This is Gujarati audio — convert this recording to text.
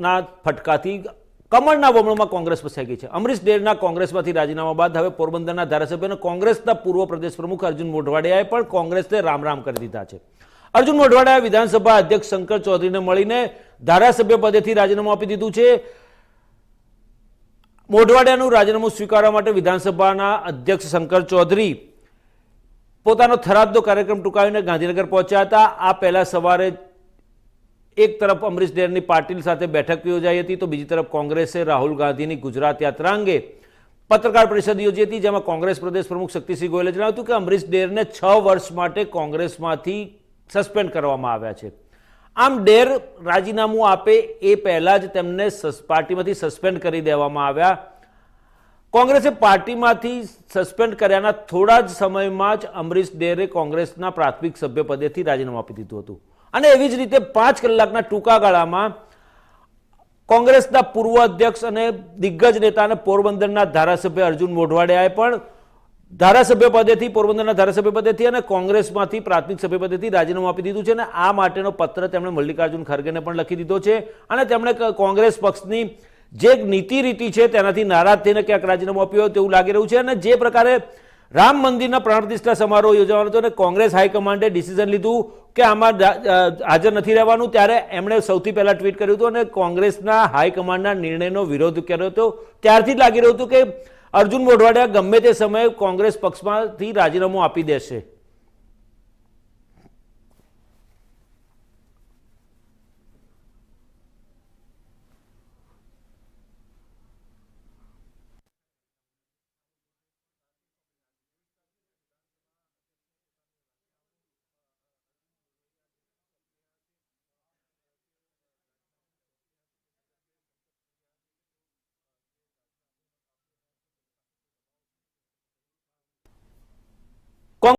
ના ફટકાથી કમળના બમણોમાં કોંગ્રેસ ફસાઈ ગઈ છે. અમરીશ ડેરના કોંગ્રેસમાંથી રાજીનામા બાદ હવે પોરબંદરના ધારાસભ્યને કોંગ્રેસના પૂર્વ પ્રદેશ પ્રમુખ અર્જુન મોઢવાડિયાએ પણ કોંગ્રેસને રામ રામ કરી દીધા છે. અર્જુન મોઢવાડિયા વિધાનસભા અધ્યક્ષ શંકર ચૌધરીને મળીને ધારાસભ્ય પદેથી રાજીનામું આપી દીધું છે. મોઢવાડિયાનું રાજીનામું સ્વીકારવા માટે વિધાનસભાના અધ્યક્ષ શંકર ચૌધરી પોતાનો થરાદનો કાર્યક્રમ ટૂંકાવીને ગાંધીનગર પહોંચ્યા હતા. આ પહેલા સવારે એક તરફ અમરીશ ડેરની પાટીલ સાથે બેઠક યોજાઈ હતી તો બીજી તરફ કોંગ્રેસે રાહુલ ગાંધીની ગુજરાત યાત્રા અંગે પત્રકાર પરિષદ યોજી હતી, જેમાં કોંગ્રેસ પ્રદેશ પ્રમુખ શક્તિસિંહ ગોયલે જણાવ્યું હતું કે અમરીશ ડેરને છ વર્ષ માટે કોંગ્રેસમાંથી સસ્પેન્ડ કરવામાં આવ્યા છે. આમ ડેર રાજીનામું આપે એ પહેલા જ તેમને પાર્ટીમાંથી સસ્પેન્ડ કરી દેવામાં આવ્યા. કોંગ્રેસે પાર્ટીમાંથી સસ્પેન્ડ કર્યાના થોડા જ સમયમાં જ અમરીશ ડેરે કોંગ્રેસના પ્રાથમિક સભ્ય પદેથી રાજીનામું આપી દીધું હતું. અને એવી જ રીતે પાંચ કલાકના ટૂંકા ગાળામાં કોંગ્રેસના પૂર્વ અધ્યક્ષ અને દિગ્ગજ નેતા અને પોરબંદરના ધારાસભ્ય અર્જુન મોઢવાડિયાએ પણ ધારાસભ્ય પદેથી, પોરબંદરના ધારાસભ્ય પદેથી અને કોંગ્રેસમાંથી પ્રાથમિક સભ્ય પદેથી રાજીનામું આપી દીધું છે અને આ માટેનો પત્ર તેમણે મલ્લિકાર્જુન ખરગેને પણ લખી દીધો છે. અને તેમણે કોંગ્રેસ પક્ષની જે નીતિ રીતિ છે તેનાથી નારાજ થઈને ક્યાંક રાજીનામું આપ્યું હોય તેવું લાગી રહ્યું છે અને જે પ્રકારે રામ મંદિરના પ્રાણ પ્રતિષ્ઠા સમારોહ યોજવાનો હતો અને કોંગ્રેસ હાઈકમાન્ડે ડિસિઝન લીધું કે આમાં હાજર નથી રહેવાનું. ત્યારે એમણે સૌથી પહેલાં ટ્વીટ કર્યું હતું અને કોંગ્રેસના હાઈકમાન્ડના નિર્ણયનો વિરોધ કર્યો હતો. ત્યારથી જ લાગી રહ્યું હતું કે અર્જુન મોઢવાડિયા ગમે તે સમયે કોંગ્રેસ પક્ષમાંથી રાજીનામું આપી દેશે.